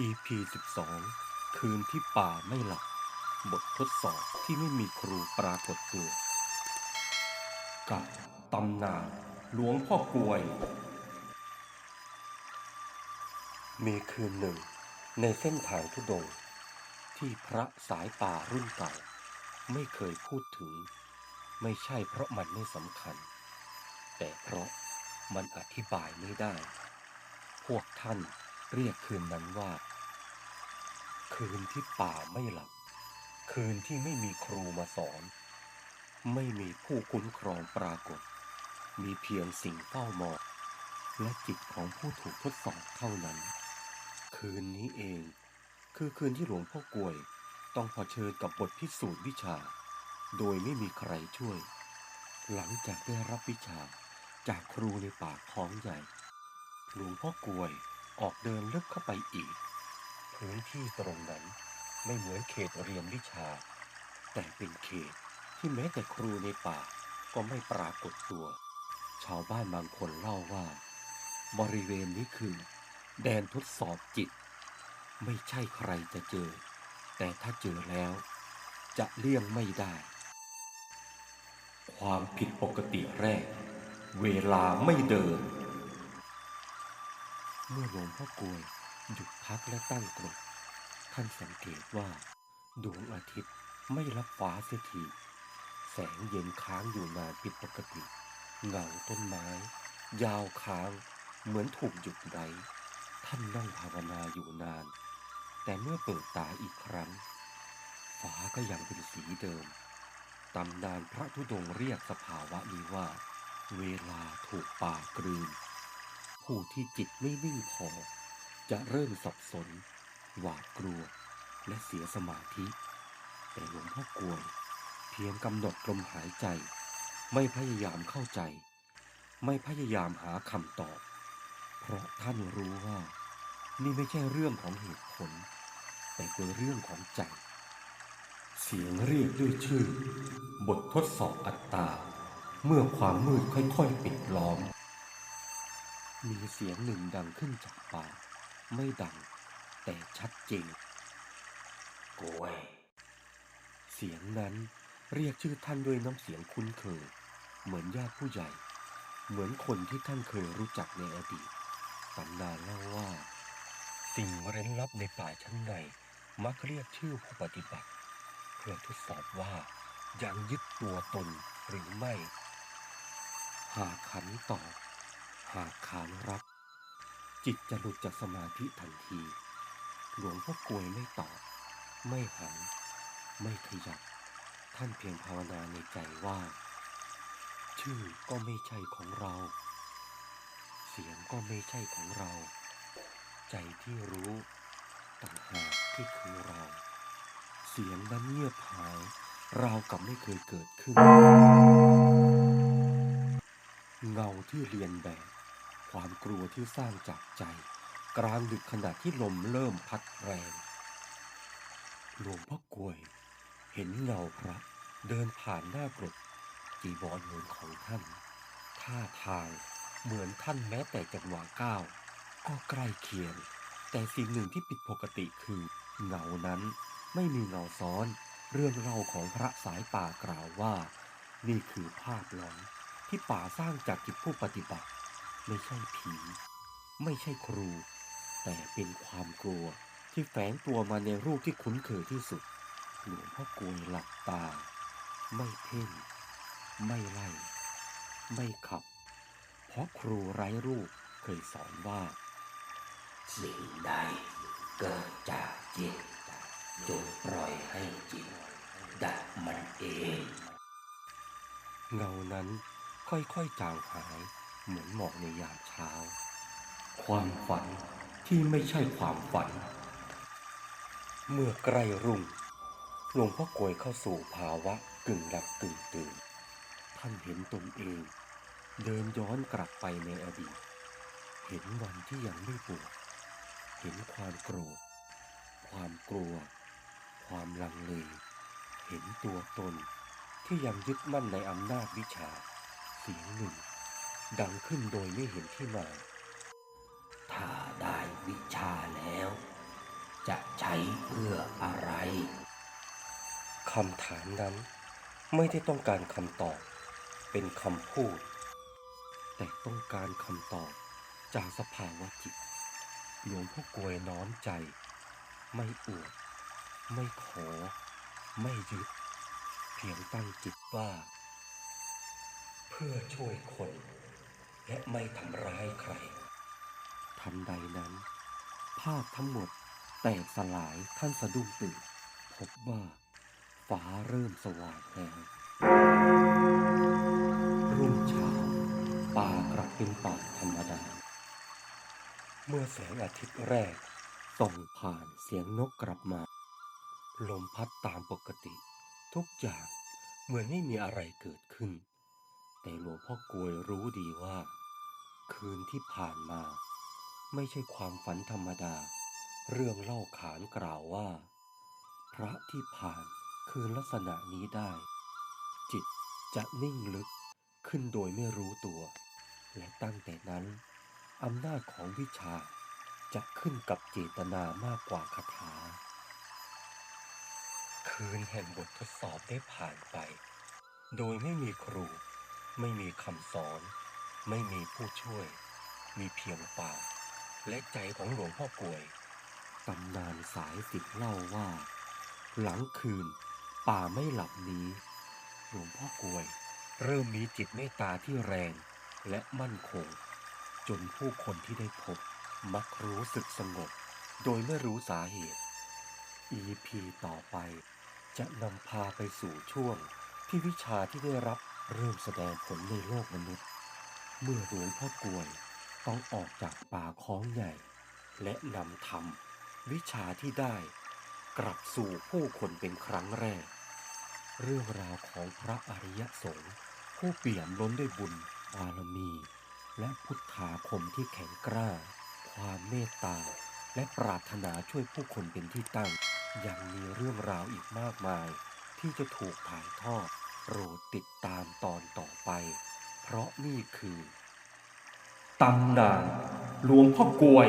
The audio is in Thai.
EP 12 คืนที่ป่าไม่หลับ บททดสอบที่ไม่มีครูปรากฏตัว กับตำนานหลวงพ่อกลวย มีคืนหนึ่งในเส้นทางทุดง ที่พระสายป่ารุ่นเก่า ไม่เคยพูดถึง ไม่ใช่เพราะมันไม่สำคัญ แต่เพราะมันอธิบายไม่ได้ พวกท่าน เรียกคืนนั้นว่า คืนที่ป่าไม่หลับ คืนที่ไม่มีครูมาสอน ไม่มีผู้คุ้มครองปรากฏ มีเพียงสิ่งเฝ้ามองและจิตของผู้ถูกทดสอบเท่านั้น คืนนี้เอง คือคืนที่หลวงพ่อกลวย ต้องเผชิญกับบทพิสูจน์วิชา โดยไม่มีใครช่วย หลังจากได้รับวิชาจากครูในป่าคลองใหญ่ หลวงพ่อกลวย ออกเดินลึกเข้าไปอีก พื้นที่ตรงนั้นไม่เหมือนเขตเรียนวิชา แต่เป็นเขตที่แม้แต่ครูในป่าก็ไม่ปรากฏตัว ชาวบ้านบางคนเล่าว่า บริเวณนี้คือ แดนทดสอบจิต ไม่ใช่ใครจะเจอ แต่ถ้าเจอแล้ว จะเลี่ยงไม่ได้ ความผิดปกติแรก เวลาไม่เดิน เมื่อหลวงพ่อกลวยหยุดพักและตั้งกรดท่านสังเกตว่า ดวงอาทิตย์ไม่รับฟ้าเสียทีแสงเย็นค้างอยู่นานผิดปกติ เงาต้นไม้ ยาวค้าง เหมือนถูกหยุดไว้ท่านนั่งภาวนาอยู่นาน แต่เมื่อเปิดตาอีกครั้ง ฟ้าก็ยังเป็นสีเดิมตำนานพระธุดงเรียกสภาวะนี้ว่า เวลาถูกป่ากลืน ผู้ที่จิตไม่นิ่งพอ จะเริ่มสับสน หวาดกลัว และเสียสมาธิ แต่หลวงพ่อกลวย เพียงกำหนดลมหายใจ ไม่พยายามเข้าใจ ไม่พยายามหาคำตอบ เพราะท่านรู้ว่า นี่ไม่ใช่เรื่องของเหตุผล แต่เป็นเรื่องของใจ เสียงเรียกด้วยชื่อ บททดสอบอัตตา เมื่อความมืดค่อยๆปิดล้อม มีเสียงหนึ่งดังขึ้นจากป่า ไม่ดัง แต่ชัดเจนโกยเสียงนั้นเรียกชื่อท่านด้วยน้ำเสียงคุ้นเคย เหมือนญาติผู้ใหญ่ เหมือนคนที่ท่านเคยรู้จักในอดีตตำนานเล่าว่า สิ่งเร้นลับในป่าชั้นในมักเรียกชื่อผู้ปฏิบัติ เพื่อทดสอบว่ายังยึดตัวตนหรือไม่ หากขันตอบ หากขานรับ จิตจะหลุดจากสมาธิทันที หลวงพ่อกลวยไม่ตอบ ไม่หัน ไม่ขยับ ท่านเพียงภาวนาในใจว่า ชื่อก็ไม่ใช่ของเรา เสียงก็ไม่ใช่ของเรา ใจที่รู้ต่างหากที่คือเรา เสียงนั้นเงียบหายราวกับไม่เคยเกิดขึ้น เงาที่เรียนแบบ ความกลัวที่สร้างจากใจ กลางดึกขณะที่ลมเริ่มพัดแรง หลวงพ่อกลวยเห็นเงาพระเดินผ่านหน้ากรดจีวรเหมือนของท่าน ท่าทางเหมือนท่านแม้แต่จังหวะก้าวก็ใกล้เคียง แต่สิ่งหนึ่งที่ผิดปกติคือเงานั้นไม่มีเงาซ้อน เรื่องเล่าของพระสายป่ากล่าวว่า นี่คือภาพหลอนที่ป่าสร้างจากจิตผู้ปฏิบัติ ไม่ใช่ผี ไม่ใช่ครู แต่เป็นความกลัวที่แฝงตัวมาในรูปที่คุ้นเคยที่สุดหลวงพ่อกลวยหลับตา ไม่เพ่ง ไม่ไล่ ไม่ขับ เพราะครูไร้รูปเคยสอนว่า สิ่งใดเกิดจากจิตจงปล่อยให้จิตดับมันเอง เงานั้นค่อยๆจางหาย เหมือนหมอกในยามเช้า ความฝันที่ไม่ใช่ความฝัน เมื่อใกล้รุ่งหลวงพ่อกวยเข้าสู่ภาวะกึ่งหลับกึ่งตื่น ท่านเห็นตนเอง เดินย้อนกลับไปในอดีต เห็นวันที่ยังไม่บวชเห็นความโกรธ ความกลัว ความลังเลเห็นตัวตนที่ยังยึดมั่นในอำนาจวิชา เสียงหนึ่ง ดังขึ้นโดยไม่เห็นที่มา ถ้าได้วิชาแล้ว จะใช้เพื่ออะไรคำถามนั้นไม่ได้ต้องการคำตอบ เป็นคำพูด แต่ต้องการคำตอบจากสภาวะจิต หลวงพ่อกลวยน้อมใจ ไม่อวด ไม่ขอ ไม่ยึด เพียงตั้งจิตว่า เพื่อช่วยคน และไม่ทำร้ายใคร ทันใดนั้น ภาพทั้งหมดแตกสลายท่านสะดุ้งตื่น พบว่าฟ้าเริ่มสว่างแล้วรุ่งเช้าป่ากลับเป็นป่าธรรมดา เมื่อแสงอาทิตย์แรกส่องผ่านเสียงนกกลับมา ลมพัดตามปกติ ทุกอย่างเหมือนไม่มีอะไรเกิดขึ้น แต่หลวงพ่อกลวยรู้ดีว่า คืนที่ผ่านมา ไม่ใช่ความฝันธรรมดา เรื่องเล่าขานกล่าวว่า พระที่ผ่านคืนลักษณะนี้ได้ จิตจะนิ่งลึกขึ้นโดยไม่รู้ตัว และตั้งแต่นั้นอำนาจของวิชาจะขึ้นกับเจตนามากกว่าคาถา คืนแห่งบททดสอบได้ผ่านไป โดยไม่มีครู ไม่มีคำสอน ไม่มีผู้ช่วย มีเพียงป่า และใจของหลวงพ่อกลวยตำนานสายสิทธิ์เล่าว่า หลังคืน ป่าไม่หลับนี้ หลวงพ่อกลวย เริ่มมีจิตเมตตาที่แรงและมั่นคง จนผู้คนที่ได้พบ มักรู้สึกสงบ โดยไม่รู้สาเหตุ EP ต่อไป จะนำพาไปสู่ช่วงที่วิชาที่ได้รับ เริ่มแสดงผลในโลกมนุษย์ เมื่อหลวงพ่อกลวยต้องออกจากป่าคล้องใหญ่ และนำธรรมวิชาที่ได้ กลับสู่ผู้คนเป็นครั้งแรก เรื่องราวของพระอริยสงฆ์ผู้เปี่ยมล้นด้วยบุญบารมี และพุทธาคมที่แข็งกร้า ความเมตตา และปรารถนาช่วยผู้คนเป็นที่ตั้ง ยังมีเรื่องราวอีกมากมาย ที่จะถูกถ่ายทอด โปรดติดตามตอนต่อไป เพราะนี่คือตำนานหลวงพ่อกวย